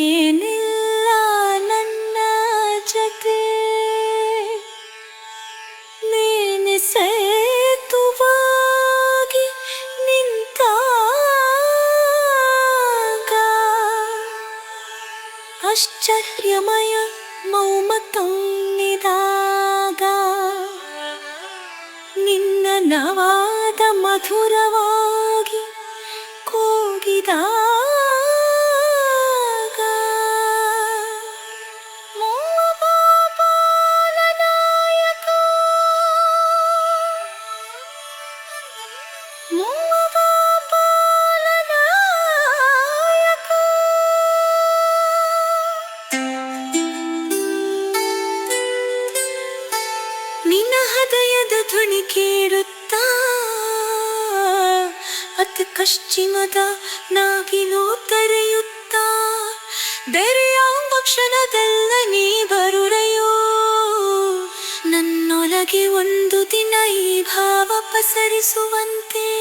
ಏನಿಲ್ಲ ನನ್ನ ಜತೆ ನೀನೆ ಸೇತುವಾಗಿ ನಿಂತಾಗ ಆಶ್ಚರ್ಯಮಯ ಮೌಮತೊನ್ನಿದಾಗ ನಿನ್ನ ನವಾದ ಮಧುರವಾಗಿ ನಿನ್ನ ಹೃದಯದ ಧ್ವನಿ ಕೇಳುತ್ತಾ, ಅತಿ ಕಶ್ಚಿಮದ ನಾಗಿಲು ತೆರೆಯುತ್ತಾ ಬೆರೆಯುವ ಕ್ಷಣದಲ್ಲ ನೀ ಬರುರೆಯೋ, ನನ್ನೊಳಗೆ ಒಂದು ದಿನ ಈ ಭಾವ ಪಸರಿಸುವಂತೆ.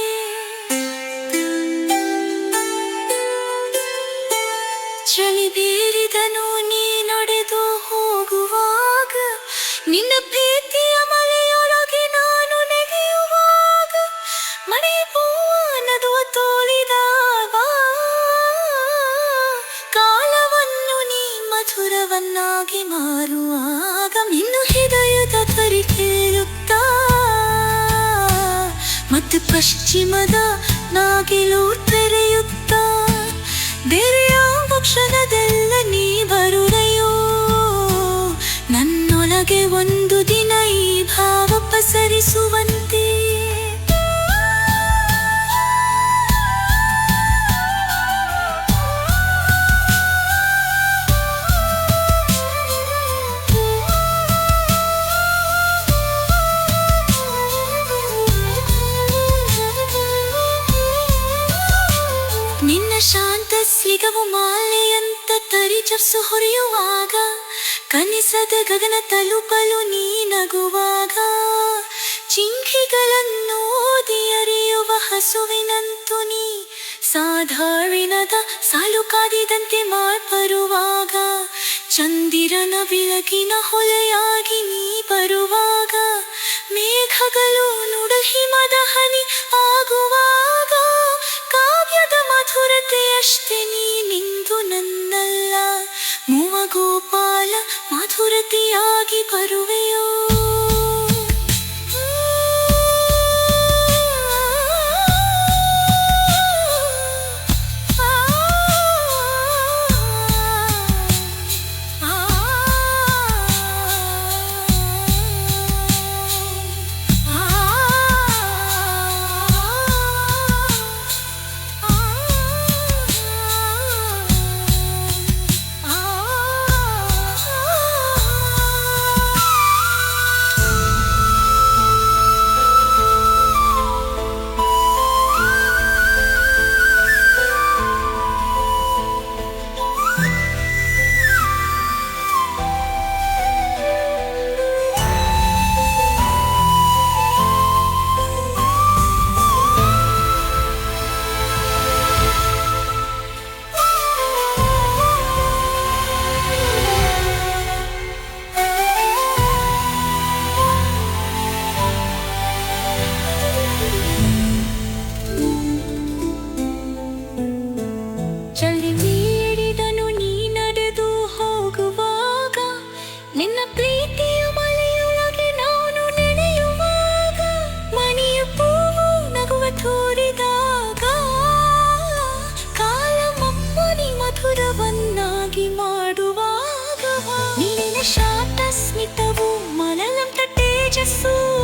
ಮಧುರವನ್ನಾಗಿ ಮಾರುವಾಗ ಇನ್ನು ಹೃದಯದ ಧ್ವರಿ ಕೇಳುತ್ತಾ? ಮತ್ತು ಪಶ್ಚಿಮದ ನಾಗಿಲು ತೆರೆಯುತ್ತಾ? ಕ್ಷಣದಲ್ಲ ನೀ ಬರುರೆಯೋ ನನ್ನೊಳಗೆ ಒಂದು ದಿನ ಈ ಭಾವ ಪಸರಿಸುವಂತೆ ಸಿಗವು ಮಾಲೆಯಂತ ತರಿಜಪ್ಸು ಹೊರೆಯುವಾಗ, ಕನಿಸದ ಗಗನ ತಲುಪಲು ನೀ ನಗುವಾಗ ಚಿಂಕಿಗಳನ್ನು ಓದಿಯರಿಯುವ ಹಸುವಿನಂತು ನೀ ಸಾಧಾರಣದ ಸಾಲು ಕಾದಿದಂತೆ ಮಾರ್ಪರುವಾಗ, ಚಂದಿರನ ಬೆಳಕಿನ ಹೊಲೆಯಾಗಿ ನೀ ಬರುವಾಗ, ಮೇಘಗಳು ನುಡ ಹಿಮದ ಹನಿ ಆಗುವಾಗ, ಕಾವ್ಯದ ಮಧುರತೆಯಷ್ಟೇ ನೀ ನನ್ನಲ್ಲ ಮೂವ ಗೋಪಾಲ ಮಾಧುರತಿಯಾಗಿ ಬರುವೆಯೋ ಚಳಿ ನೀಡಿದನು ನೀ ನಡೆದು ಹೋಗುವಾಗ. ನಿನ್ನ ಪ್ರೀತಿಯ ಮಳೆಯೊಳಗೆ ನಾನು ನೆನೆಯುವಾಗ. ಮನೆಯ ಪೂವು ನಗುವ ಕಾಲ ಮಮ್ಮನಿ ಮಧುರವನ್ನಾಗಿ ಮಾಡುವಾಗ. ನಿನ್ನ ಶಾಂತ ಸ್ಮಿತವು ಮನಲಂತ ತೇಜಸ್ಸು.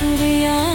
দূরে